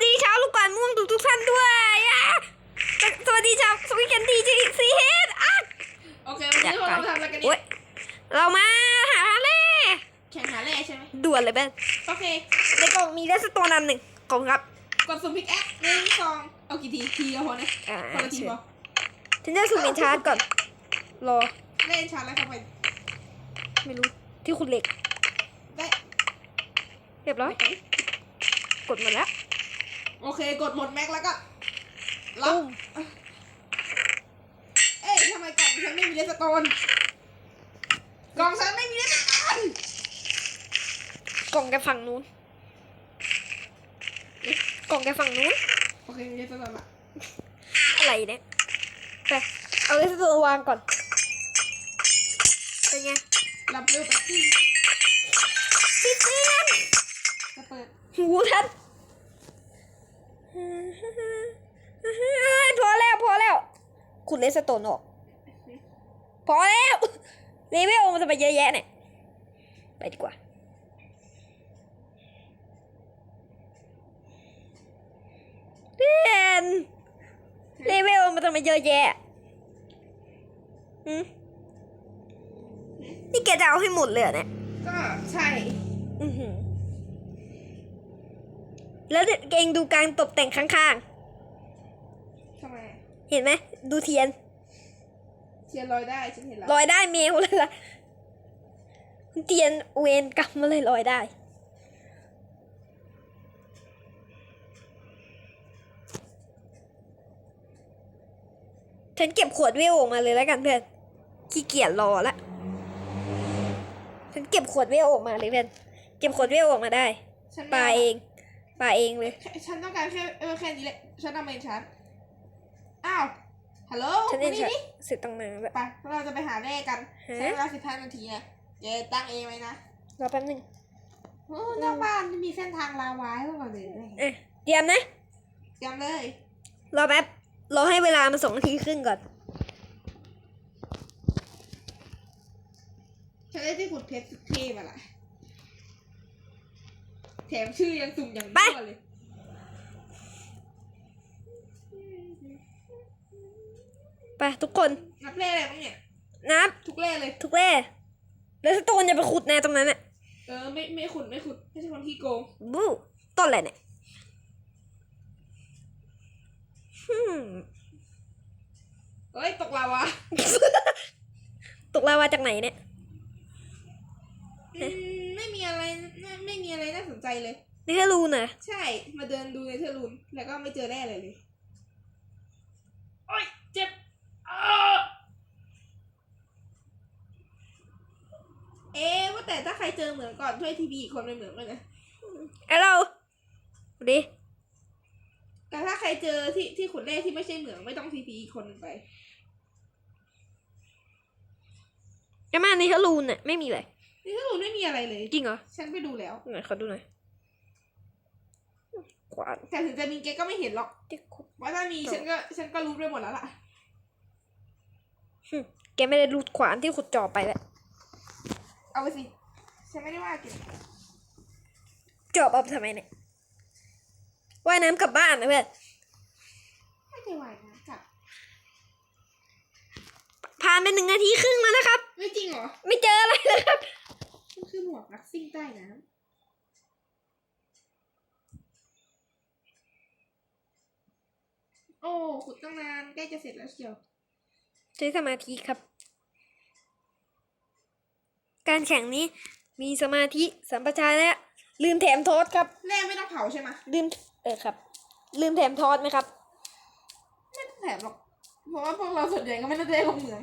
สดีชาวลูกก่อนม่วงทุกทุกๆท่านด้วยอะสวัสดีชาวสวีกันดีจีซีเฮดอะโอเควันนี้พวกเราทำอะไรกันโอ๊เนี่ยยเรามาหาเล่แข่งหาแร่ใช่ไหมด่วนเลยเบ้นโอเค ในกล่องมีเลสโตนอันหนึ่งกล่องครับกดสุ่มพิกแอคหนึ่งสองเอากี่ทีทีก็พอนะอ่าคนละทีพอฉันจะสุ่มเอนชาร์จก่อน รอเล่นชาร์จแล้วเข้าไป ไม่รู้ที่คุณเหล็กได้เรียบร้อย กดมาแล้ว โอเค กดหมดแม็กแล้วก็รับตุ้มเอ๊ะทำไมกล่องฉันไม่มีเลสโตนกล่องฉันไม่มีเลสโตนกล่องแกฝั่งนู้นเอ๊ะกล่องแกฝั่งนู้นโอเคมีเลสโตนละอะไรเนี่ยไปเอาเลสโตนวางก่อนเป็นไงรับเร็วไปที่ปิดเสียงจะเปิดหูท่าน พอแล้วพอแล้วคุณเลสโตนออก พอแล้วเลเวลมันจะไปเยอะแยะเนี่ย ไปดีกว่าเพื่อนเลเวลมันจะมาเยอะแยะหืมนี่แกจะเอาให้หมดเลยเหรอเนี่ย ก็ใช่อือหือแล้วเกงดูการตกแต่งข้างทำไมๆ เห็นไหมดูเทียน เทียนลอยได้ฉันเห็นแล้วลอยได้เมลเลยล่ะเทียนเวนกลับมาเลยลอยได้ ฉันเก็บขวดเวลออกมาเลยแล้วกันเพื่อนขี้เกียจรอละฉันเก็บขวดเวลออกมาเลยเพื่อนเก็บขวดเวลออกมาได้ฉันปลาเองปลาเองเลยแค่ฉันต้องการแค่เออแค่นี้แหละฉันทำเองฉัน อ้าวฮัลโหลฉันเองมาฉันนี่เสร็จตั้งนานแล้วไปเราจะไปหาแร่กันฮะ ใช้เวลาสิบห้านาทีนะเจ๊ตั้งเองไหมนะรอแป๊บนึงโอ้หน้าบ้านมีเส้นทางลาวายให้เราเลยเอ๊ะเตรียมนะเตรียมเลยรอแป๊บ รอให้เวลามาสองนาทีครึ่งก่อน ฉันได้ที่ขุดเพชรสุดเท่มาละแถมชื่อยังสุ่มอย่างไปมั่วเลย ไปทุกคน นับแร่อะไรบ้างเนี่ย นับ ทุกแร่เลย ทุกแร่แล้วสโตนอย่าไปขุดแน่ตรงนั้นน่ะเออไม่ไม่ขุดไม่ขุดไม่ใช่คนที่โกงบูต้นอะไรเนี่ยฮึ่มเอ้ยตกลาวา ตกลาวาจากไหนเนี่ยอืมไม่มีอะไรไม่ไม่มีอะไรน่าสนใจเลยนี่แค่รูน่ะ ใช่ มาเดินดูในเทอร์ลูน แล้วก็ไม่เจอแร่อะไรเลย โอ้ย เจ็บอ้าเอ๊ะว่า แต่ถ้าใครเจอเหมืองก่อนช่วยทีพีอีกคนเป็นเหมืองเลยนะไอ้เราดิแต่ถ้าใครเจอที่ที่ขุดแร่ที่ไม่ใช่เหมืองไม่ต้องทีพีอีกคนหนึ่งไปไอ้มานี่แค่รูน่ะไม่มีเลยในเทอร์ลูนไม่มีอะไรเลย จริงเหรอฉันไปดูแล้วไหนขอดูหน่อยขวานแต่ถึงจะมีเกก็ไม่เห็นหรอกที่ขุดว่าถ้ามีฉันก็ฉันก็รู้ไปหมดแล้วล่ะหึแกไม่ได้รูดขวานที่ขุดจอบไปแล้วเอาไปสิ ฉันไม่ได้ว่าเก็บจอบเอาไปทำไมเนี่ยว่ายน้ำกลับบ้านนะเพื่อนไม่ได้ว่านะกลับผ่านไปหนึ่งนาทีครึ่งแล้วนะครับ ไม่จริงเหรอไม่เจออะไรเลยครับมันคือหมวกนักซิ่งใต้น้ำโอ้ขุดตั้งนานใกล้จะเสร็จแล้วเชียวใช้สมาธิครับ การแข่งนี้ มีสมาธิสัมปชัญญะลืมแถมทอดครับ แร่ไม่ต้องเผาใช่ไหมลืมเออครับ ลืมแถมทอดไหมครับ ไม่ต้องแถมหรอก เพราะว่าพวกเราส่วนใหญ่ก็ไม่ได้ได้ลงเหมือง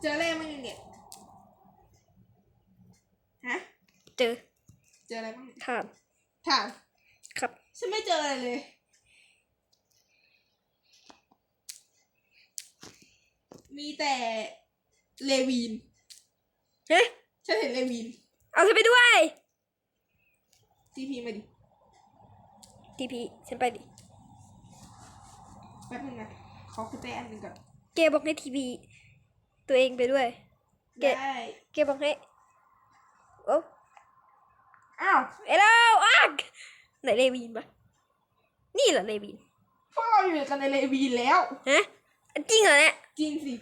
เจอแร่มั้งยังเนี่ย ฮะ เจอเจออะไรบ้างเนี่ยถามถามครับ ฉันไม่เจออะไรเลย มีแต่เลวีน เฮ้ยฉันเห็นเลวีนเอาฉันไปด้วยทีพีมาดิทีพีฉันไปดิแป๊บนึงนะขอคุณแป้อันหนึ่งก่อนเกบอกให้ทีพีตัวเองไปด้วย เกได้เกบอกให้โอ้อ้าวเอลโลอักไหนเลวีนปะนี่เหรอเลวีนพวกเราอยู่กันในเลวีนแล้วฮะจริงเหรอเนี่ยจริงสิ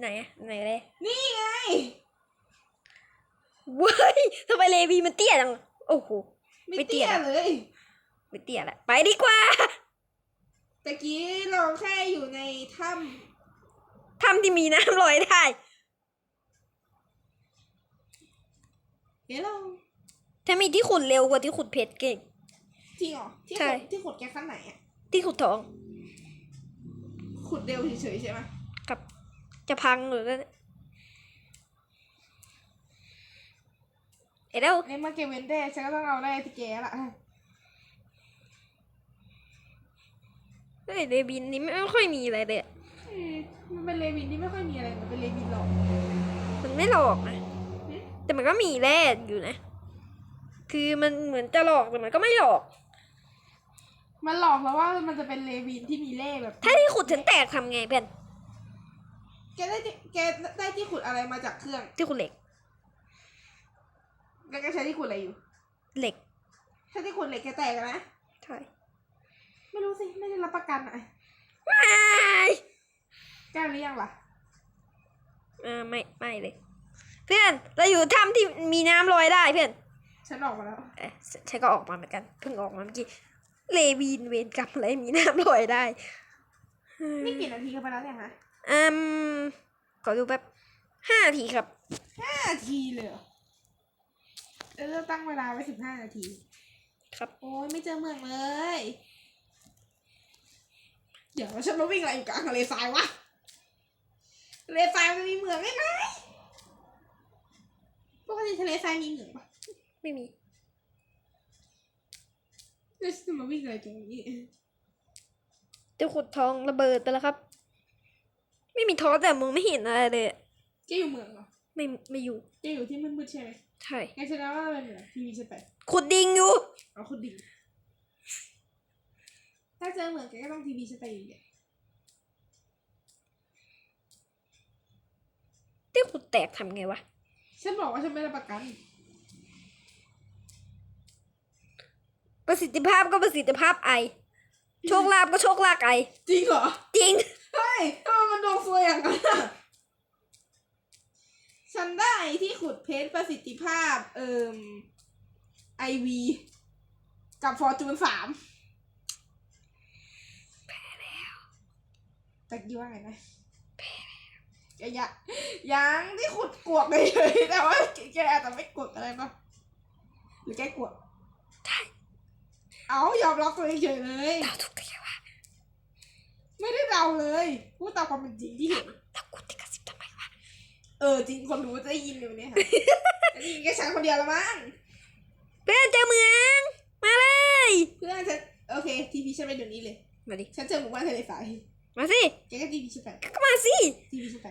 ไหนอะไหนเลยนี่ไง เว้ยทำไมเลวีนมันเตี้ยจัง โอ้โห ไม่ไม่เตี้เตี้ยยเลย ไม่เตี้ยละ ไปดีกว่า ตะกี้เราแค่อยู่ในถ้ทำที่มีน้ำลอยได้ำเดี๋ยวเราถ้ามีที่ขุดเร็วกว่าที่ขุดเพชรเก่ง จริงเหรอ ที่ใช่ขุดที่ขุดแกขั้นไหนอะที่ขุดทอง ขุดเร็วเฉยๆใช่ไหมกับ จะพังหรือแล้ว เอ้ยเด้วในเมื่อเกเวนได้ฉันก็ต้องเอาได้ที่แกละเฮ้ยเลวินนี่ไม่ค่อยมีอะไรเลยอะเอ้ยมันเป็นเลวินที่ไม่ค่อยมีอะไรมันเป็นเลวินหรอกมันไม่หลอกนะ แต่มันก็มีแร่อยู่นะ คือมันเหมือนจะหลอกแต่มันก็ไม่หลอก มันหลอกแล้วว่ามันจะเป็นเลวินที่มีเล่ห์แบบ ถ้าที่ขุดฉันแตกทำไงเพื่อนแกได้ที่แกได้ที่ขุดอะไรมาจากเครื่อง ที่ขุดเหล็ก แล้วแกใช้ที่ขุดอะไรอยู่ เหล็กใช้ที่ขุดเหล็กแกแตกอะนะใช่ไม่รู้สิไม่ได้รับประกันอะไม่แก้หรือยังล่ะเออไม่ไม่เลย เพื่อนเราอยู่ถ้ำที่มีน้ำลอยได้เพื่อนฉันออกมาแล้วเอ๊ะฉันก็ออกมาเหมือนกันเพิ่งออกมาเมื่อกี้เลวีนเวนกรรมอะไรมีน้ำลอยได้นี่กี่นาทีกันไปแล้วเนี่ยฮะอืมขอดูแป๊บห้านาทีครับห้านาทีเลยเหรอ เออตั้งเวลาไว้สิบห้านาที ครับโอ้ยไม่เจอเมืองเลย เดี๋ยวฉันมาวิ่งอะไรอยู่กลางทะเลทรายวะทะเลทรายมันมีเมืองได้ไงปกติทะเลทรายมีเมืองปะไม่มีแล้วฉันจะมาวิ่งอะไรตรงนี้เจ้าขุดทองระเบิดไปแล้วครับ ไม่มีท้อแต่มองไม่เห็นอะไรเลยอะแกอยู่เมืองเหรอไม่ไม่อยู่ แกอยู่ที่มืดๆใช่ไหม ใช่แกชนะว่าอะไรเหมือนทีวีใช่ไหมขุดดิงอยู่เอาคุณดิถ้าเจอเหมือนแกก็ต้องทีวีใช่ไหมอยู่ดีที่ขุดแตกทำไงวะ ฉันบอกว่าฉันไม่รับประกันประสิทธิภาพก็ประสิทธิภาพไอ โชคลาภก็โชคลาภไอ จริงเหรอ จริง เฮ้ยทำไมมันดวงซวยอย่างนั้นอะ ฉันได้ที่ขุดเพชรประสิทธิภาพ เอ่มไอวีกับฟอร์จูนสามแพ้แล้วตะกี้ว่าไงนะแพ้แล้วยังยังที่ขุดกวกเลยเลยๆแต่ว่าแกอาจจะไม่กวกอะไรปะหรือแกกวกใช่เอายอมรับตัวเองเฉยเลยเราถูกได้ไงวะไม่ได้เดาเลยพูดตามความเป็นจริงที่เห็นเรากูติดก เออจริงคนรู้จะได้ยินอยู่เนี่ยค่ะจะได้ยินแค่ฉันคนเดียวละมั้งเพื่อนเจอเมือง มาเลยเพื่อนฉันโอเคทีพีฉันไปเดี๋ยวนี้เลย มาดิฉันเจอหมู่บ้านทะเลทรายมาสิแกก็ทีพีฉันไปก็มาสิทีพีฉันไป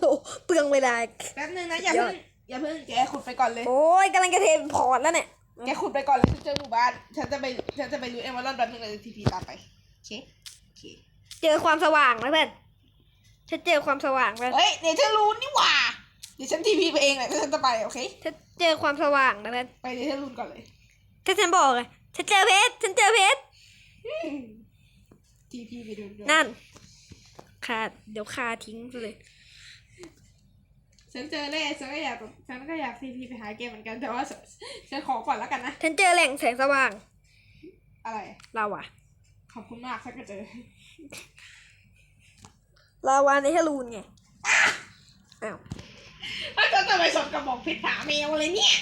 โอ้เปลืองเวลา แป๊บนึงนะอย่าเพิ่งอย่าเพิ่งแกขุดไปก่อนเลย โอ้ยกำลังจะเทพอร์ตแล้วเนี่ยแกขุดไปก่อนเลยฉันเจอหมู่บ้านฉันจะไปฉันจะไปรู้เอมอลอนแป๊บนึงเลยทีพีตามไปโอเคโอเคเจอความสว่างแล้วเพื่อน ฉันเจอความสว่างแล้ว เฮ้ยเดี๋ยวเธอรู้นี่หว่า เดี๋ยวฉันทีพีไปเองแหละถ้าฉันจะไปโอเค ฉันเจอความสว่างแล้วเพื่อนไปเดี๋ยวเธอรู้ก่อนเลยถ้าฉันบอกอะฉันเจอเพชร ฉันเจอเพชร ทีพีไปดูด้วยนั่นคาเดี๋ยวคาทิ้งไปเลย ฉันเจอแน่ฉันก็อยากฉันก็อยากทีพีไปหาแกเหมือนกันแต่ว่าฉันฉันขอก่อนแล้วกันนะ ฉันเจอแหล่งแสงสว่าง อะไรลาวาขอบคุณมากฉันก็เจอ ลาวาในเฮลูนไง อ้าวถ้าจะจะไปสนกระบอกเพชรผาแมวอะไรเนี่ย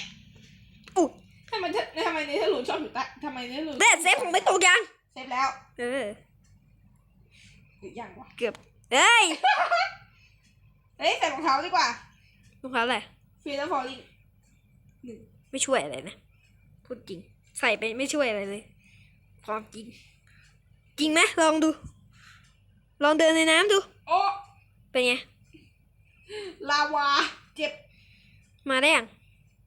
อุ๊ยทำไมเธอทำไมเนเธอร์ลูนชอบอยู่ใต้ทำไมเนเธอร์ลูนแต่เซฟของไม่ตกยัง เซฟแล้ว เออหรือยังวะ เกือบ เฮ้ย เฮ้ยใส่รองเท้าดีกว่ารองเท้าอะไรฟีลฟอร์ลิงหนึ่งไม่ช่วยอะไรนะ พูดจริง ใส่ไปไม่ช่วยอะไรเลย ความจริง จริงไหมลองดู ลองเดินในน้ำดู โอ้เป็นไง ลาวา เจ็บ มาได้ยัง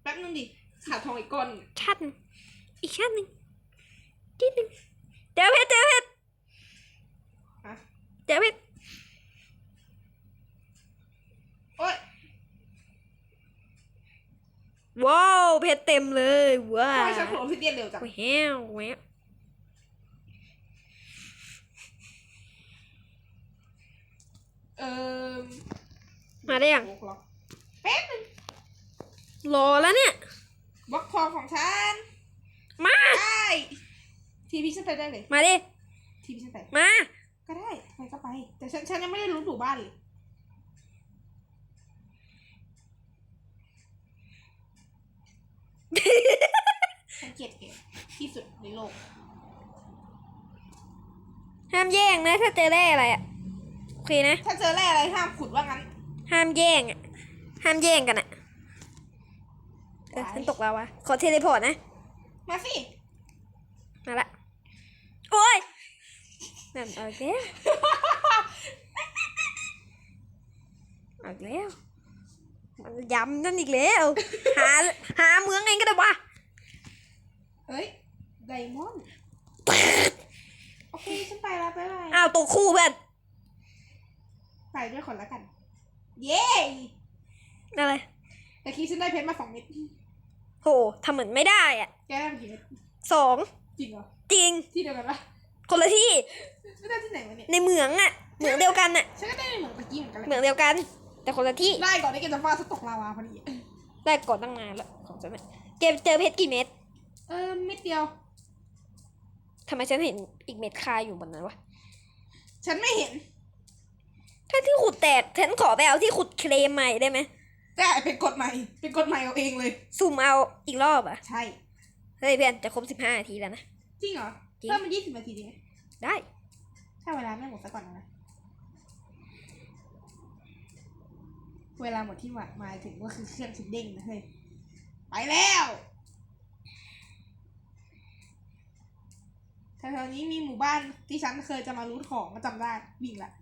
แป๊บนึงดิ ขาดทองอีกก้อนชาติหนึ่งอีกชาติหนึ่งทีหนึ่งเจอเพชรเจอเพชรฮะ เจอเพชรโอ้ยว้าวเพชรเต็มเลยว้าทำวไมฉันขุดออฟซิเดียนเร็วจัง แหววแหวว เออมาได้ยังบล็อกเหรอแป๊บนึงรอแล้วเนี่ยบล็อกทองของฉัน มาได้ทีพีฉันไปได้เลย มาดิทีพีฉันไป มา ก็ได้ไปก็ไป แต่ฉันฉันยังไม่ได้รู้ถูกบ้านเลยฉันเกลียดแกที่สุดในโลก ห้ามแย่งนะถ้าเจอแร่อะไรอะโอ เคนะ ถ้าเจอแร่อะไรห้ามขุดว่างั้น ห้ามแย่งอะห้ามแย่งกันอะเออฉันตกแล้ววะขอเทเลพอร์ตนะ มาสิ มาละ โอ้ยนั่นเอาอีกแล้วเอาอีกแล้ว มันย้ำนั่นอีกแล้ว หา หาเมืองเองก็ได้วะ เฮ้ย ไดมอนด์ โอเค ฉันไปแล้วไปไปอ้าวตกคู่เพื่อน ไปด้วยคนละกัน เย้อะไรแต่คีฉันได้เพชรมาสองเม็ดโหทำเหมือนไม่ได้อะแกได้มากี่เม็ดสองจริงเหรอ จริง ที่เดียวกันปะคนละที่ ไม่ได้ที่ไหนวะเนี่ย ในเหมืองอะเหมืองเดียวกันอะ ฉันก็ได้ในเหมืองตะกี้เหมือนกันแหละเหมืองเดียวกัน แต่คนละที่ ได้ก่อนที่แกจะฟาดสตกลาวาพอดีได้ก่อนตั้งนานแล้วของฉันอะเกมเจอเพชรกี่เม็ด เออเม็ดเดียวทำไมฉันเห็นอีกเม็ดคาอยู่บนนั้นวะ ฉันไม่เห็น ถ้าที่ขุดแตกฉันขอไปเอาที่ขุดเคลมใหม่ได้ไหมแต่เป็นกฎใหม่ เป็นกฎใหม่เอาเองเลยซูมเอาอีกรอบอะ ใช่ เฮ้ยเพื่อนจะครบสิบห้านาทีแล้วนะ จริงเหรอจริง เพิ่มมันยี่สิบนาทีจริงไหมได้ถ้าเวลาไม่หมดซะก่อนนะ เวลาหมดที่หมายหมายถึงว่าคือเครื่องฉันเด้งนะเฮ้ย ไปแล้วแถวๆนี้มีหมู่บ้านที่ฉันเคยจะมารูทของก็จำได้วิ่งละอืม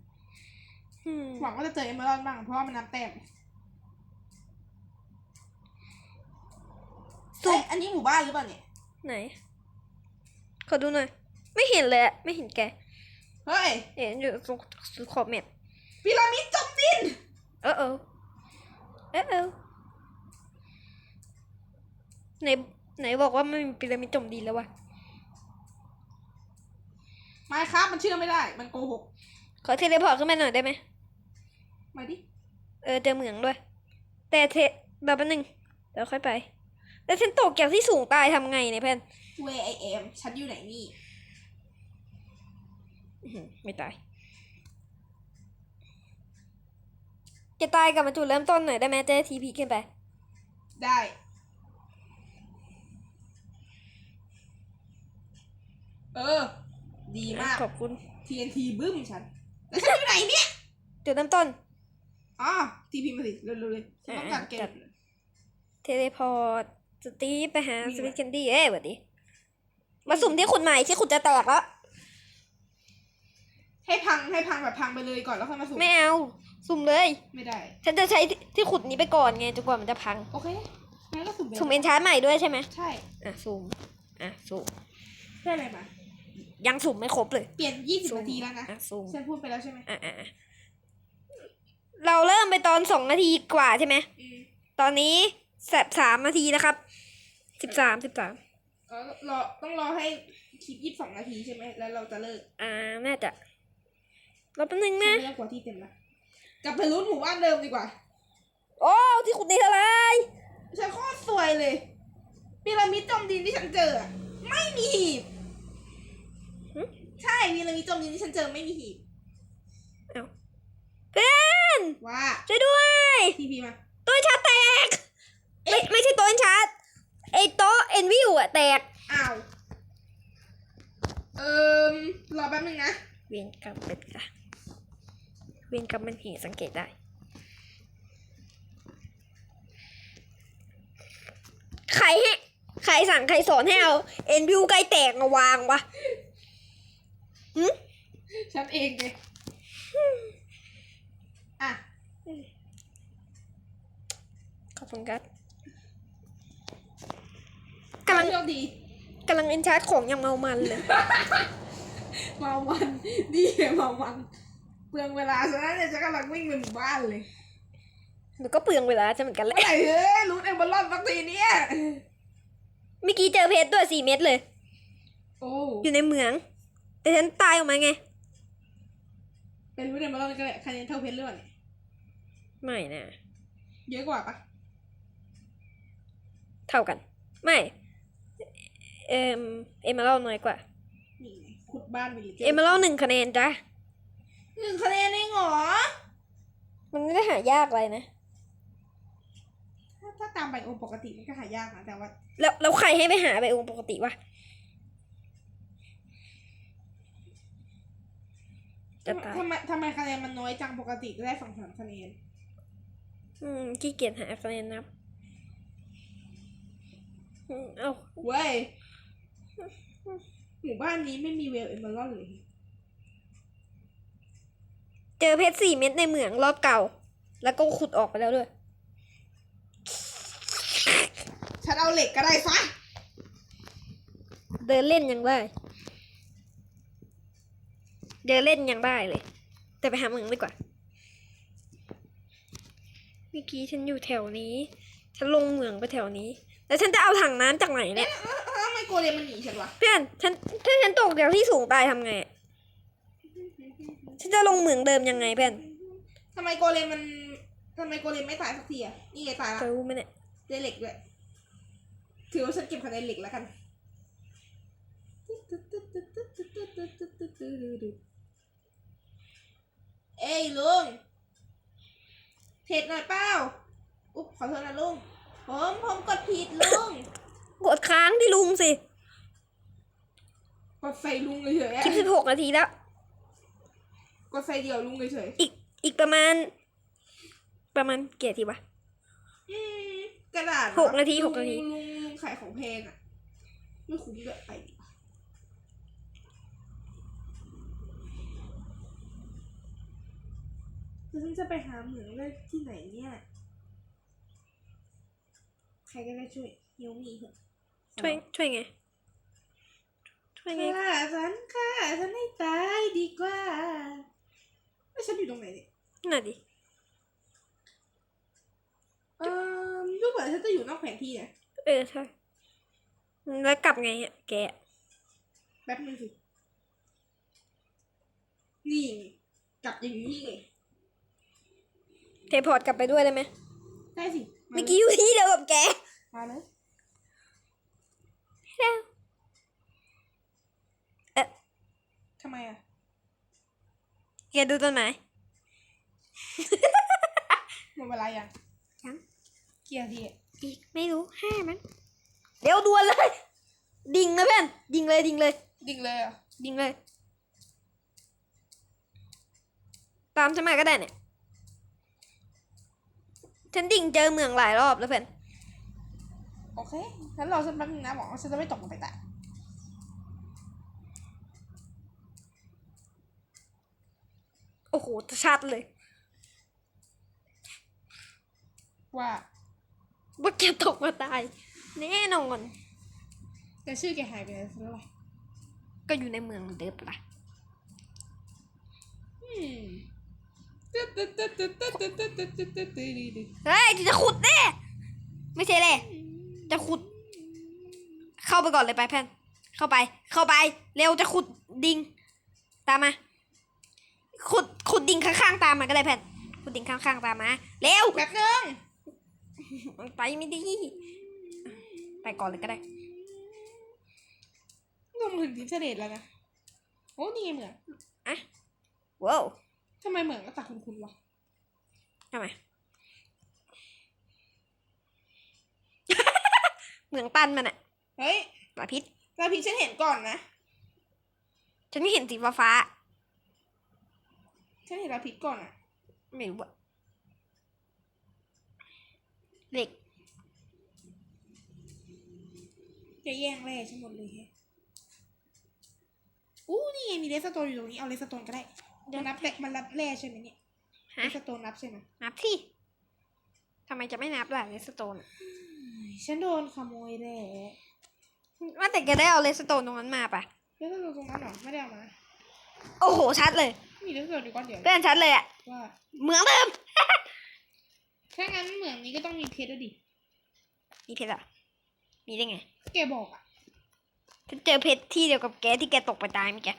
หวังว่าจะเจอเอมเมอรัลบ้างเพราะว่ามันนับแต้มสุเอ้ดยอันนี้หมู่บ้านหรือเปล่าเนี่ย ไหน ขอดูหน่อย ไม่เห็นเลยอะไม่เห็นแก เฮ้ย เห็นอยู่ตรงขอบแมปพีระมิดจมดิน เออเออเออเออไหนไหนบอกว่าไม่มีพีระมิดจมดินแล้ววะไม่ครับมันเชื่อไม่ได้ มันโกหก ขอเทเลพอร์ตขึ้นมาหน่อยได้ไหม มาดิ เออเจอเหมืองด้วย แต่เทแบบนึงเดี๋ยวค่อยไป แล้วฉันตกจากที่สูงตายทำไงเนี่ยเพื่อน Where I am ฉันอยู่ไหนนี่ อื้อหือไม่ตาย จะตายกลับมาจุดเริ่มต้นหน่อยได้ไหมจะได้ทีพีขึ้นไป ได้ เออ ดีมาก ขอบคุณ TNT บึ้มฉัน แล้วฉันอยู่ไหนเนี่ย จุดเริ่มต้น อ๋อ TP มาสิเร็วๆเลยฉันต้องการเกจัมดเทเลพอร์ตสตีฟไปหาวิ่งสมาวิตแคนดี้เอ้ยสวัสดีมาสุ่มที่ขุดใหม่ที่ขุดจะแตกแล้วให้พังให้พังแบบพังไปเลยก่อนแล้วค่อยมาสุ่มไม่เอา สุ่มเลย ไม่ได้ ฉันจะใช้ที่ที่ขุดนี้ไปก่อนไงจนกว่ามันจะพัง โอเคงั้นก็สุ่มไปสุ่มเอนชาร์ใหม่ด้วยใช่ไหมใช่อะสุ่มอะสุ่มได้อะไรมายังสุ่มไม่ครบเลยเปลี่ยน20นาทีแล้วนะอะสุ่มฉันพูดไปแล้วใช่ไหมอะอะอะ เราเริ่มไปตอนสองนาทีกว่าใช่ไหมอืมตอนนี้แสบสามนาทีนะครับ สิบสามสิบสามเออรอต้องรอให้คลิป22นาทีใช่ไหม แล้วเราจะเลิก อ่าน่าจะรอแป๊บนึงฉันะนไม่ต้องกลัวที่เต็มละกลับไปรูทหมู่บ้านเดิมดีกว่า โอ้ที่ขุดนี่เท่าไหรฉันโคตรสวยเลยพีระมิดจมดินที่ฉันเจออะไม่มีหีบ ใช่พีระมิดจมดินที่ฉันเจอไม่มีหีบเพื่อ นว่าช่วยด้วยทีพีมาตัวชาร์จแตก ไม่ไม่ใช่ตัวเอ็นชาร์จไอโต๊ะเอ็นวิวอะแตกอ้าวเอิมรอแป๊บนึงนะ เวียนกรรมเป็นค่ะเวียนกรรมเป็นเหตุสังเกตได้ใครให้ใครสั่งใครสอนให้เอาเอ็นวิวใกล้แตกมาวางวะฉันเองไงอะ ขอบคุณครับกำลังโชคดีกำลังเอ็นชาร์จของยังเมามันเลยเมามันดีเมามันเปลืองเวลาฉะนั้นเนี่ยฉันกำลังวิ่งไปหมู่บ้านเลยเธหนูก็เปลืองเวลาจะเหมือนกันแหเมื่อละไหร่เอ้ยรู้เอ็มบอลลอนสักทีเนี่ยเมื่อกี้เจอเพชรด้วยสี่เม็ดเลย โอ้อยู่ในเหมือง แต่ฉันตายออกมาไง เป็นรู้เอ็มบอลลอนก็ได้คะแนนเท่าเพชรเลือดเนี่ยไม่นะเยอะกว่าปะ เท่ากัน ไม่ เอ็มเอ็มมาเล่าน้อยกว่า นี่ไงขุดบ้านไปเลยเอ็มมาเล่าหนึ่งคะแนนจ้ะหนึ่งคะแนนเองเหรอมันไม่ได้หายากอะไรนะ ถ้าถ้าตามไบโอมปกติมันก็หายากนะแต่ว่า แล้วแล้วใครให้ไปหาไปองค์ปกติวะจะตายทำไมทำไมคะแนนมันน้อยจังปกติก็ได้สองสามคะแนน อืมขี้เกียจหาคะแนนนับอืม เอาเว้ย หมู่บ้านนี้ไม่มีเวลเอมเบอร์ลอนเลย เจอเพชรสี่เม็ดในเหมืองรอบเก่า แล้วก็ขุดออกไปแล้วด้วย ฉันเอาเหล็กก็ได้ซะเดินเล่นยังได้ เดินเล่นยังได้เลย แต่ไปหาเหมืองดีกว่าเมื่อกี้ฉันอยู่แถวนี้ ฉันลงเหมืองไปแถวนี้ แล้วฉันจะเอาถังน้ำจากไหนเนี่ยทำไมโกเลมมันหนีฉันวะเพื่อนฉันถ้าฉันตกจากที่สูงตายทำไงอะฉันจะลงเหมืองเดิมยังไงเพื่อนทำไมโกเลมมันทำไมโกเลมไม่ตายสักทีอะนี่ไงตายละจะรู้ไหมเนี่ยได้เหล็กด้วยถือว่าฉันเก็บคะแนนเหล็กแล้วกันเอ้ยลุงเทรดหน่อยเปล่าอุ๊บขอโทษนะลุง ผมผมกดผิดลุง กดค้างที่ลุงสิกดใส่ลุงเฉยๆอะคลิปสิบหกนาทีแล้ว กดใส่เดี่ยวลุงเฉยอีกอีกประมาณ ประมาณเกียรติวะ ๆอืมกระดาษหกนาทีหกนาที ลุงลุงลุงขายของแพงอะ ไม่คุ้มเลยไปดีกว่าแล้วฉันจะไปหาเหมืองได้ที่ไหนเนี่ย ใครก็ได้ช่วยเฮียวมีเถอะช่วยช่วยไง ช่วยไงค่ะฉันค่ะฉันให้ตายดีกว่าแล้วฉันอยู่ตรงไหนเนี่ยน่ะดิเออดูเหมือนฉันจะอยู่นอกแผนที่นะเออใช่แล้วกลับไงอะแกแป๊บนึงสินี่ไงกลับอย่างนี้ไงเทพอร์ตกลับไปด้วยได้ไหมได้สิ เมื่อกี้อยู่ที่เดียวกับแก มาเลย เอ๊ะ ทำไมอะ แกดูต้นไม้หมดเวลายังยังเกียร์ทีอะอีกไม่รู้ห้ามั้งเดี๋ยวด่วนเลย ดิ่งเลยเพื่อนดิ่งเลยดิ่งเลย ดิ่งเลยอะดิ่งเลย ตามฉันมาก็ได้เนี่ยฉันดิ่งเจอเมืองหลายรอบแล้วเพื่อนโอเคงั้นรอฉันแป๊บนึงนะหมอฉันจะไม่ตกลงไปแต่ โอ้โหชัดเลย ว่าว่าแกตกมาตาย แน่นอน แต่ชื่อแกหายไปแล้วใช่ไหมก็อยู่ในเมืองเดิมละเฮ้ยจะขุดเน่ไม่ใช่เลยจะขุด เข้าไปก่อนเลยไปแพนเข้าไป เข้าไป เร็วจะขุดดิง ตามมา ขุด ดดิงข้างๆตามมาก็ได้แพนขุดดิงข้างๆตามมาเร็วแป๊บนึงไปไม่ดีไปก่อนเลยก็ได้ลงถึงทิศเดชแล้วนะโอ้นี่ไงเหมืองว้าวทำไมเหมืองก็ตักคุณคุณวะทำไมเหมืองตันมันอะเฮ้ยปลาพิษลาพิษฉันเห็นก่อนนะ ฉันไม่เห็นสีฟ้า ฉันเห็นลาพิษก่อนอะๆไม่รู้อะเหล็ก จะแย่งแร่ฉันหมดเลยแฮะอู้นี่ไงมีเลสโตนอยู่ตรงนี้ เอาเลสโตนก็ได้มันนับแร่มันรับแร่ใช่ไหมเนี่ยฮะเลสโตนนับใช่ไหมนับที่ทำไมจะไม่นับล่ะเลสโตนฉันโดนขโมยแร่ว่าแต่แกได้เอาเลสโตนตรงนั้นมาปะเลสโตนตรงนั้นเหรอ ไม่ได้เอามา โอ้โห ชัดเลย มีเลสโตนอยู่ก้อนเดียวเพื่อนชัดเลยอะว่าเหมืองเดิม ถ้างั้นเหมืองนี้ก็ต้องมีเพชรด้วยดิมีเพชรเหรอมีได้ไงแกบอกอะฉันเจอเพชรที่เดียวกับแกที่แกตกไปตายเมื่อกี้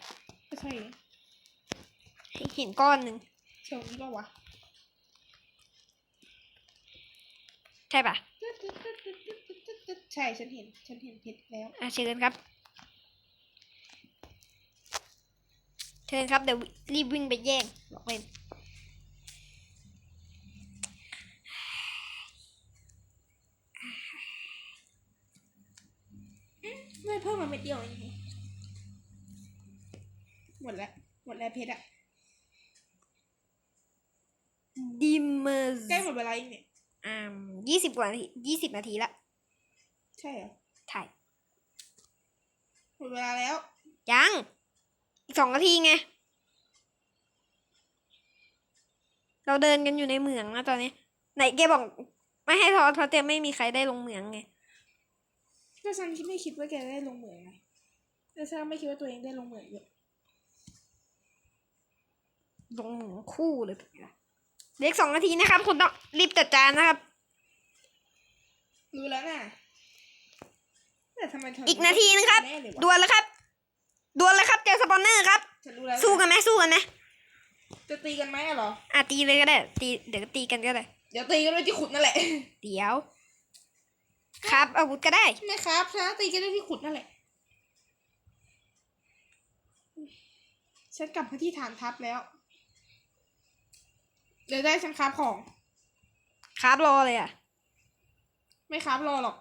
ก็ใช่ไงเห็นก้อนหนึ่งเชียวนี้ปะวะใช่ปะใช่ฉันเห็น ฉันเห็นเพชรแล้ว อะเชิญครับ ชิญครับเดี๋ยวรีบวิ่งไปแย่งบอกเลยไม่เพิ่มมาเม็ดเดียวเองหมดแล้วหมดแล้วเพชรอะดิมเมอร์ใกล้หมดเวลาอีกเนี่ยอ่ายี่สิบกว่านาทียี่สิบนาทีละ ใช่เหรอถ่ายหมดเวลาแล้ว ยังอีก สองนาทีไง เราเดินกันอยู่ในเหมืองนะตอนนี้ ไหนแกบอกไม่ให้ทอดเพราะเตรียมไม่มีใครได้ลงเหมืองไงก็ฉันคิดไม่คิดว่าแกได้ลงเหมืองไงแต่ฉันไม่คิดว่าตัวเองได้ลงเหมืองเยอะลงเหมืองคู่เลยเป็นไงล่ะเหลืออกสองนาทีนะครับ คุณต้องรีบจัดจานนะครับรู้แล้วน่ะแต่ทำไมเธออีกนาทีนึงครับแน่เลยวะดวลแล้วครับ ดวลเลยครับเจอสปอนเนอร์ครับ ฉันรู้แล้วสู้กันไหมสู้กันไหมจะตีกันไหมอะเหรอ อะตีเลยก็ได้ ตีเดี๋ยวก็ตีกันก็ได้ เดี๋ยวตีกันด้วยที่ขุดนั่นแหละ เดี๋ยว ครับอาวุธก็ได้ไม่ครับฉันตีกันด้วยที่ขุดนั่นแหละ ฉันกลับมาที่ฐานทัพแล้ว เดี๋ยวได้ฉันคราบของ ครับรอเลยอะ ไม่คราบรอหรอก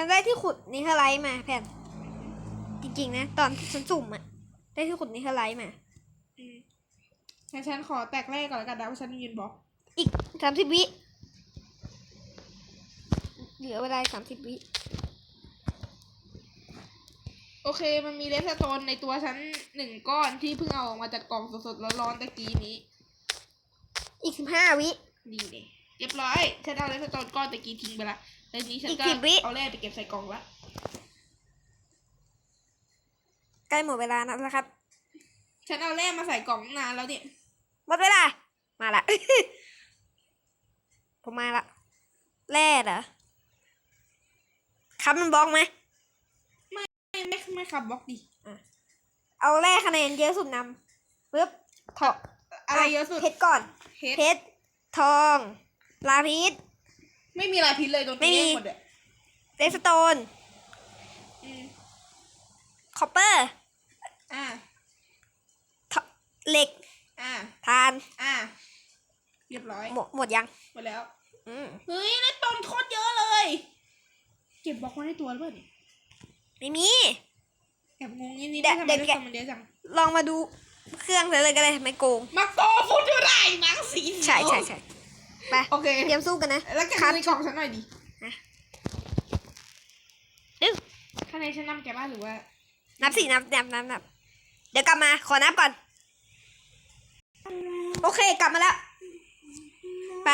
ฉันได้ที่ขุดนิเทอร์ไลท์มาแผ่นจริงๆนะ ตอนฉันสุ่มอะได้ที่ขุดนิเทอร์ไลท์มาอืมงั้นฉันขอแตกแรกก่อนแล้วกันนะว่าฉันยืนบล็อก อีกสามสิบวิ เหลือเวลาสามสิบวิ โอเคมันมีเลสโตนในตัวฉันหนึ่งก้อนที่เพิ่งเอาออกมาจากกล่องสดๆร้อนๆตะกี้นี้ อีกสิบห้าวินี่เลย เรียบร้อยฉันเอาเลสโตนก้อนตะกี้ทิ้งไปละแล้วนี้ฉันอีกก็สิบวิ เอาแร่ไปเก็บใส่กล่องละใกล้หมดเวลาแล้วนะครับฉันเอาแร่มาใส่กล่องนานแล้วเนี่ยหมดเวลา มาละ ผมมาละแร่เหรอครับมันบล็อกไหมไม่ไม่ไม่ขับบล็อกดิเอาแร่คะแนนเยอะสุดนำปึ๊บถออะไรเยอะสุดเพชรก่อนเพชรเพชรทอง ลาพิษ ไม่มีลายพิษเลยตรงไม่นี้มี หมดอะเรสโตนอืมคอปเปอร์อ่า เหล็กอ่า ทานอ่า เรียบร้อย หมดหมดยัง หมดแล้ว อืมเฮ้ย ได้ต้นโคตรเยอะเลย เก็บบล็อกไว้ในตัวหรือเปล่าเนี่ยไม่มี แอบงงนิดนิดเดี๋ยวทำไมเดี๋ยวได้แกะทำมันเยอะจัง ลองมาดูเครื่องเลยก็ได้ไม่โกงมาโกฟุตอยู่ไหนมังสีใช่ใช่ใช่ไป โอเค เตรียมสู้กันนะแล้วแกครัดูบในกล่องฉันหน่อยดิดึงข้างในฉันนำแกบ้านหรือว่า นับสินับนับนับนับเดี๋ยวกลับมา ขอนับก่อน โอเค กลับมาแล้ว ไป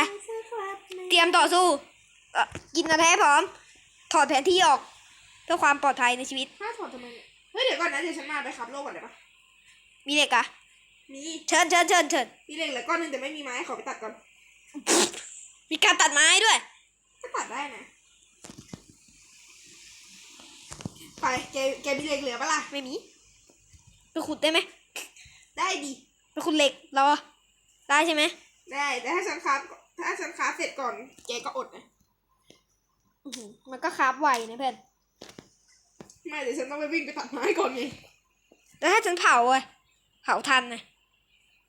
เตรียมต่อสู้เอ่อกินกระแท้พร้อม ถอดแผนที่ออก เพื่อความปลอดภัยในชีวิตถ้าถอดทำไมเนี่ยเฮ้ย เดี๋ยวก่อนนะ เดี๋ยวฉันมาไปขับโลกก่อนได้ปะมีเหล็กอะมี เชิญเชิญเชิญเชิญมีเหล็กเหลือก้อนหนึงแต่ไม่มีไม้ ขอไปตัดก่อน มีการตัดไม้ด้วย ก็ตัดได้นะ ไปแกแกมีเหล็กเหลือปะล่ะ ไม่มี ไปขุดได้ไหม ได้ดีไปขุดเหล็กรอได้ใช่ไหม ได้แต่ถ้าฉันคราฟถ้าฉันคราฟเสร็จก่อน แกก็อดนะอื้อหือมันก็คราบไวนะเพื่อนไม่เดี๋ยวฉันต้องไปวิ่งไปตัดไม้ก่อนไงแล้วถ้าฉันเผาอะเผาทันนะ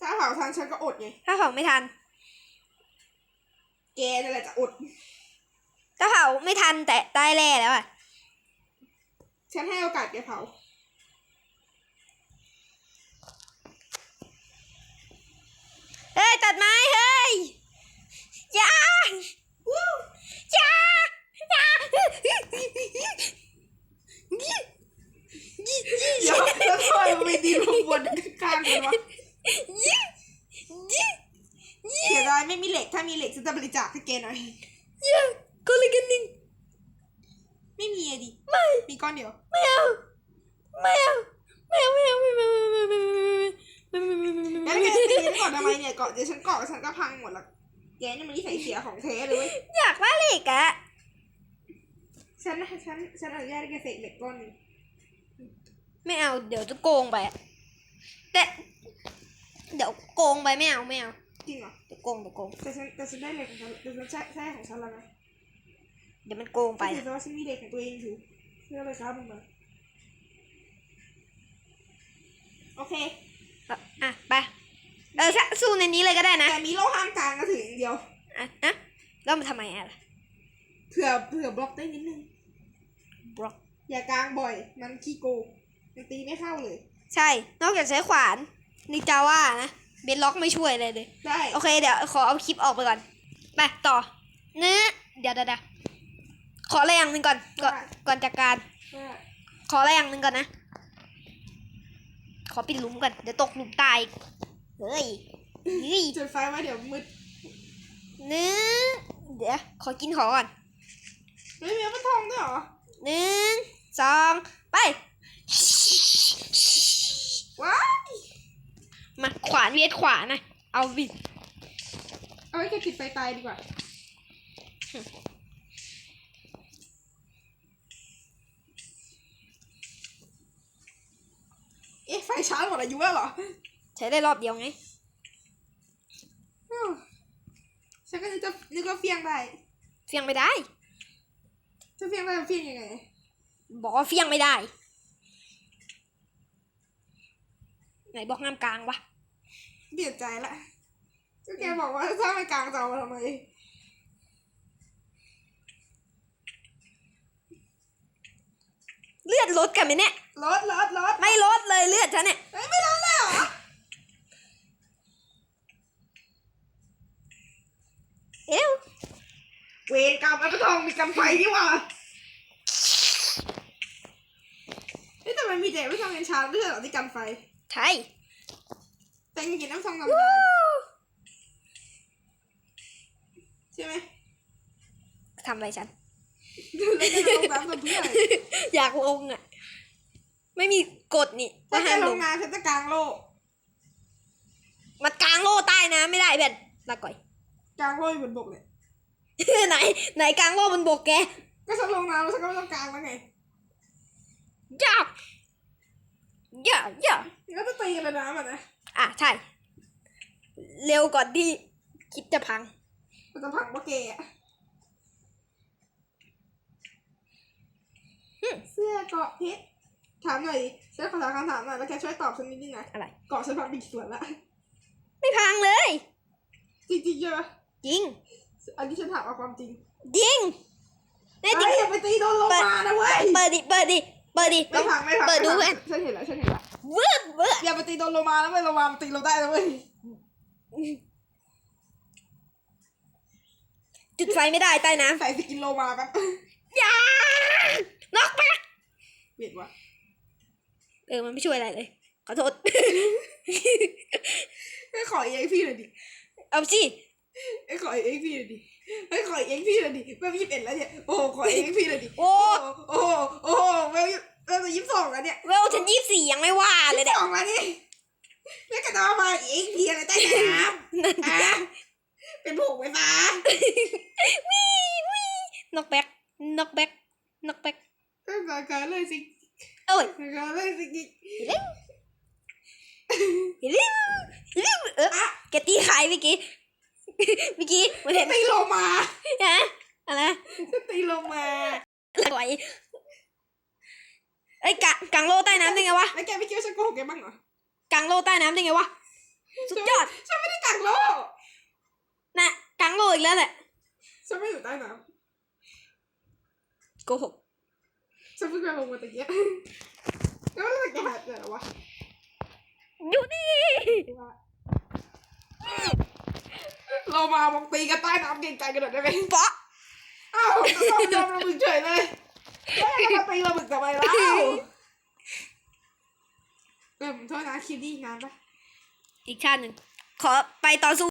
ถ้าเผาทันฉันก็อดไง ถ้าเผาไม่ทัน แกนั่นแหละจะอดถ้าเผาไม่ทันแต่ได้แร่แล้วอะฉันให้โอกาสแกเผา เฮ้ย ตัดไม้ เฮ้ยอย่าอย่าอย่าเดี๋ยวแล้วทำไมมันมีดินบนข้างกันวะ เสียดายไม่มีเหล็กถ้ามีเหล็กจะบริจาคให้แกหน่อยเย้ก็เลยกันนิ่งไม่มีอะดิไม่มีก้อนเดียวไม่เอาไม่เอาไม่เอาไม่เอาไม่เอาไม่เอาไม่เอาม่ไวแไม่เม่ไม่อนทำไมเไม่ไม่อนเอาไม่วฉัไม่อนฉัไม่พังไม่ไม่ะแกไม่ไมันนิสัยเไม่ของไม่เลยอยาไม่าเหล็กอไฉันฉันฉันอนุญาตให้แกเสกเหล็กก้อนนึงไม่เอาเดี๋ยวจะโกงไป แต่ เดี๋ยวโกงไปไม่เอาไม่เอา จริงเหรอเดี๋ยวโกงเดี๋ยวโกงแต่ฉันแต่ฉันได้เหล็กของฉันแต่ฉันใช่ใช่ของฉันแล้วนะเดี๋ยวมันโกงไปก็ถือว่าฉันมีเหล็กของตัวเองอยู่เชื่อเลยครับมึงมาโอเคอะอะไปเออสู้ในนี้เลยก็ได้นะแต่มีโลห้ามกลางก็ถืออย่างเดียวอะอะแล้วมันทำไมอะเผื่อเผื่อบล็อกได้นิดนึงบล็อกอย่ากลางบ่อย มันขี้โกงมันตีไม่เข้าเลย ใช่ นอกจากใช้ขวานนิจาว่านะ เบนล็อกไม่ช่วยเลยเลยได้โอเคเดี๋ยวขอเอาคลิปออกไปก่อน ไปต่อเนื้อเดี๋ยวเดี๋ยวเดี๋ยวขออะไรอย่างหนึ่งก่อน ก่อนก่อนจากการได้ขออะไรอย่างหนึ่งก่อนนะ ขอปิดหลุมก่อน เดี๋ยวตกหลุมตายอีกเฮ้ยเฮ้ยจุดไฟไว้เดี๋ยวมืดเนื้อเดี๋ยวขอกินของก่อนเฮ้ยมีเอาไปทองด้วยเหรอหนึ่งสองไป ว้าย มาขวานเวียดขวานนะเอาบิเอาไว้แกติดไฟตายดีกว่า เอ๊ะไฟชาร์จหมดอายุแล้วเหรอใช้ได้รอบเดียวไงอ้าวฉันก็นึกจะนึกว่าเฟี้ยงได้ เฟียงไม่ได้ จะเฟี้ยงได้จะเฟี้ยงยังไง บอกว่าเฟียงไม่ได้ ไหนบอกห้ามกลางวะเปลี่ยนใจละก็แกบอกว่าถ้าไม่กลางจะเอามาทำไมเลือดลดกันไหมเนี่ยรถรถรถไม่ลดเลยเลือดฉันเนี่ยเฮ้ยไม่รถแล้วเหรอเอ้วเวรกรรมแล้วก็ทองมีกำไฟนี่หว่าเฮ้ยแต่มันมีแต่ไม่ทองเงินชาร์จเลือดเหรอที่กันไฟ ใช่แต่จริงๆน้ำทองธรรมดาใช่ไหมทำอะไรฉันแล้วแกลงน้ำทำเพื่ออะไรอยากลงอะ ไม่มีกฎนี่ถ้าว่าแกห้ามลลงงน้ำฉันจะกลางโลกมันกลางโล่ใต้น้ำไม่ได้เบ็ดลาก่อย กลางโลกอยู่บนบกเลยไหน ไหนกลางโล่บนบกแกก็ฉันลงน้ำแล้วฉันก็ไม่ต้องกลางแล้วไง ยาก ยากยากนี่ก็จะตีกันในน้ำอะนะอะใช่ เร็วก่อนที่คิดจะพัง มันจะพังเพราะแกอะอืมเสื้อเกาะเพชรถามหน่อยดิฉันขอถามคำถามหน่อยแล้วแกช่วยตอบฉันนิดนึงนะอะไรเกาะฉันพังไปกี่ส่วนละไม่พังเลย จริงๆใช่ไหมจริง อันนี้ฉันถามเอาความจริง จริงแน่จริงเฮ้ยอย่าไปตีโดนลงมานะเว้ยเปิดดิเปิดดิ เปิดดิไม่พังไม่พังเปิดดูไม่เว้พัยงฉันเห็นแล้วฉันเห็นแล้วเวิร์ดเวิร์ดอย่าไปตีโดนลงมานะเว้ยลงมามันตีเราได้นะเว้ยจุดไฟไม่ได้ใต้น้ใส่สกินโลมาแป๊บำอย่านอกไปะเบียดว่ะเออมันไม่ช่วยอะไรเลย ขอโทษให้ขอเอ็กพี่หน่อยดิเอาสิให้ขอเอ็กพี่หน่อยดิ ให้ขอเอ็กพี่หน่อยดิเมื่อยี่สิบเอ็ดแล้วเนี่ย โอ้โหขอเอ็กพี่หน่อยดิ โอ้ โอ้โหโอ้โหเมื่อยี่เมื่อยี่สิบสองแล้วเนี่ยเวลฉันยี่สี่ยังไม่ว่าเลยเนี่ยสองแล้วนี่แล้วก็จะเอามาเอ็กพี่อะไรใต้น้ำอะเป็นผูกไฟฟ้านกแบ็กนกแบ็กนกแบ็กก็สาการเลยสิโอ้ยสาการเลยสิกิฮิลิวฮิลิวเออแกตีขายเมื่อกี้ เมื่อกี้มันเห็นตีโลมาฮะอะไรตีโลมาไหวเอ้ยกะกลางโลใต้น้ำได้ไงวะแล้วแกไม่คิดว่าฉันโกหกแกบ้างเหรอกลางโลใต้น้ำได้ไงวะสุดยอดฉันไม่ได้กักโลน่ะกลางโลอีกแล้วแหละฉันไม่อยู่ใต้น้โกหกำฉันเพิ่งไปลงมาตะเกียบแล้วมันจะหายไปไหนวะอยู่นี่ เรามาบอกตีกันใต้น้ำเก่งใจกันหน่อยได้ไหมปะอ้าวต้องยอมเราบึกเฉยเลยแล้วจะมาตีเราบึกทำไมเล่าเออผมโทษนะคิดดีงานปะอีกชาติหนึ่งขอไปต่อสู้